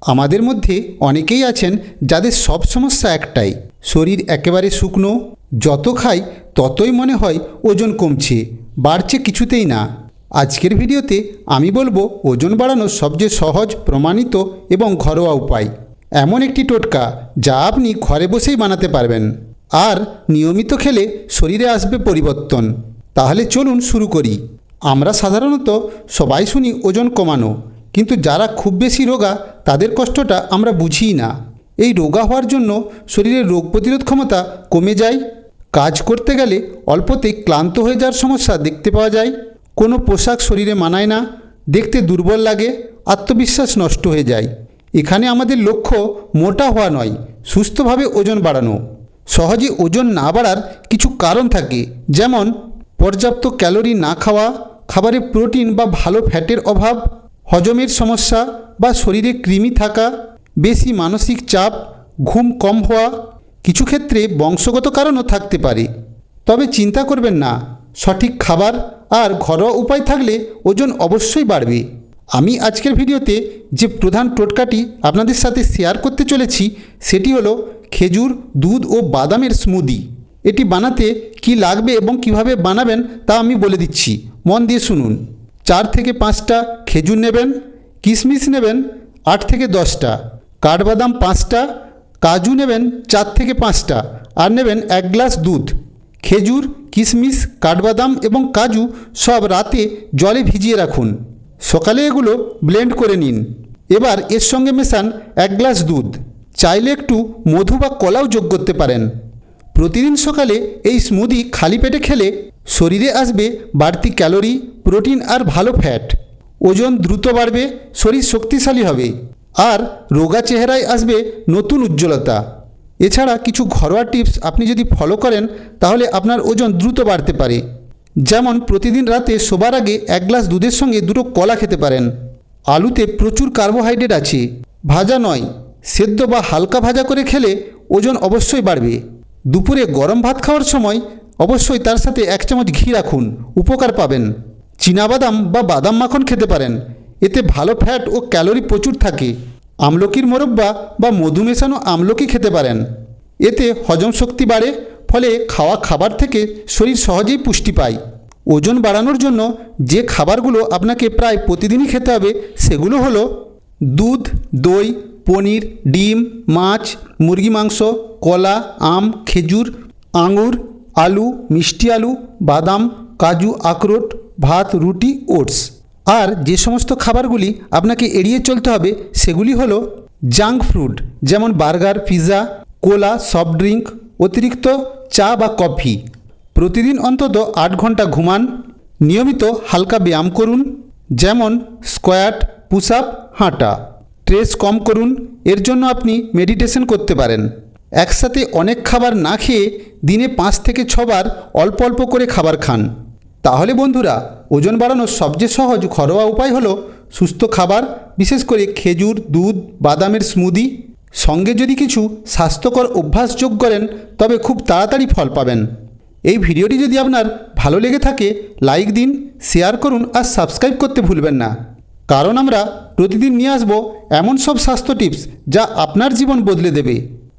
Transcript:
আমাদের মধ্যে অনেকেই আছেন যাদের সব সমস্যা একটাই, শরীর একেবারে শুকনো, যত খাই ততই মনে হয় ওজন কমছে, বাড়ছে কিছুতেই না। আজকের ভিডিওতে আমি বলব ওজন বাড়ানোর সবচেয়ে সহজ, প্রমাণিত এবং ঘরোয়া উপায়। এমন একটি টোটকা যা আপনি ঘরে বসেই বানাতে পারবেন। আর নিয়মিত খেলে শরীরে আসবে পরিবর্তন। তাহলে চলুন শুরু করি। আমরা সাধারণত সবাই শুনি ওজন কমানো। কিন্তু যারা খুব বেশি রোগা, তাদের কষ্টটা আমরা বুঝিই না। এই রোগা হওয়ার জন্য শরীরের রোগ প্রতিরোধ ক্ষমতা কমে যায়। কাজ করতে গেলে অল্পতেই ক্লান্ত হয়ে যাওয়ার সমস্যা দেখতে পাওয়া যায়। কোনো পোশাক শরীরে মানায় না, দেখতে দুর্বল লাগে, আত্মবিশ্বাস নষ্ট হয়ে যায়। এখানে আমাদের লক্ষ্য মোটা হওয়া নয়, সুস্থভাবে ওজন বাড়ানো। সহজে ওজন না বাড়ার কিছু কারণ থাকে, যেমন পর্যাপ্ত ক্যালোরি না খাওয়া, খাবারে প্রোটিন বা ভালো ফ্যাটের অভাব হজমের সমস্যা বা শরীরে কৃমি থাকা, বেশি মানসিক চাপ, ঘুম কম হওয়া কিছু ক্ষেত্রে বংশগত কারণও থাকতে পারে। তবে চিন্তা করবেন না, সঠিক খাবার আর ঘরোয়া উপায় থাকলে ওজন অবশ্যই বাড়বে। আমি আজকের ভিডিওতে যে প্রধান টোটকাটি আপনাদের সাথে শেয়ার করতে চলেছি, সেটি হলো খেজুর, দুধ ও বাদামের স্মুদি এটি বানাতে কি লাগবে এবং কীভাবে বানাবেন তা আমি বলে দিচ্ছি। মন দিয়ে শুনুন। চার থেকে পাঁচটা খেজুর নেবেন, কিশমিশ নেবেন, আট থেকে দশটা। কাঠবাদাম পাঁচটা, কাজু নেবেন, চার থেকে পাঁচটা। আর নেবেন এক গ্লাস দুধ। খেজুর, কিশমিশ, কাঠবাদাম এবং কাজু সব রাতে জলে ভিজিয়ে রাখুন। সকালে এগুলো ব্লেন্ড করে নিন। এবার এর সঙ্গে মেশান এক গ্লাস দুধ। চাইলে একটু মধু বা কলাও যোগ করতে পারেন। প্রতিদিন সকালে এই স্মুদি খালি পেটে খেলে শরীরে আসবে বাড়তি ক্যালোরি, প্রোটিন আর ভালো ফ্যাট ওজন দ্রুত বাড়বে, শরীর শক্তিশালী হবে। আর রোগা চেহারায় আসবে নতুন উজ্জ্বলতা। এছাড়া কিছু ঘরোয়া টিপস আপনি যদি ফলো করেন, তাহলে আপনার ওজন দ্রুত বাড়তে পারে। যেমন প্রতিদিন রাতে শোবার আগে এক গ্লাস দুধের সঙ্গে দুটো কলা খেতে পারেন। আলুতে প্রচুর কার্বোহাইড্রেট আছে। ভাজা নয়, সেদ্ধ বা হালকা ভাজা করে খেলে ওজন অবশ্যই বাড়বে। দুপুরে গরম ভাত খাওয়ার সময় অবশ্যই তার সাথে এক চামচ ঘি রাখুন। উপকার পাবেন। চীনাবাদাম বা বাদাম মাখন খেতে পারেন। এতে ভালো ফ্যাট ও ক্যালোরি প্রচুর থাকে। আমলকির মোরব্বা বা মধু মেশানো আমলকি খেতে পারেন। এতে হজম শক্তি বাড়ে, ফলে খাওয়া খাবার থেকে শরীর সহজেই পুষ্টি পায়। ওজন বাড়ানোর জন্য যে খাবারগুলো আপনাকে প্রায় প্রতিদিনই খেতে হবে, সেগুলো হলো দুধ, দই, পনির, ডিম, মাছ, মুরগি মাংস কলা, আম, খেজুর, আঙুর, আলু, মিষ্টি আলু, বাদাম, কাজু, আখরোট, ভাত, রুটি, ওটস। আর যে সমস্ত খাবারগুলি আপনাকে এড়িয়ে চলতে হবে, সেগুলি হলো জাঙ্ক ফুড যেমন burger, pizza, cola, soft drink, অতিরিক্ত চা বা কফি। প্রতিদিন অন্তত আট ঘণ্টা ঘুমান। নিয়মিত হালকা ব্যায়াম করুন, যেমন স্কোয়াট, পুশ আপ, হাঁটা। স্ট্রেস কম করুন, এর জন্য আপনি মেডিটেশন করতে পারেন। একসাথে অনেক খাবার না খেয়ে দিনে পাঁচ থেকে ছবার অল্প অল্প করে খাবার খান। তাহলে বন্ধুরা, ওজন বাড়ানোর সবচেয়ে সহজ ঘরোয়া উপায় হলো সুস্থ খাবার, বিশেষ করে খেজুর, দুধ, বাদামের স্মুদি সঙ্গে যদি কিছু স্বাস্থ্যকর অভ্যাস যোগ করেন, তবে খুব তাড়াতাড়ি ফল পাবেন। এই ভিডিওটি যদি আপনার ভালো লেগে থাকে, লাইক দিন, শেয়ার করুন আর সাবস্ক্রাইব করতে ভুলবেন না। কারণ আমরা প্রতিদিন নিয়ে আসব এমন সব স্বাস্থ্য টিপস যা আপনার জীবন বদলে দেবে।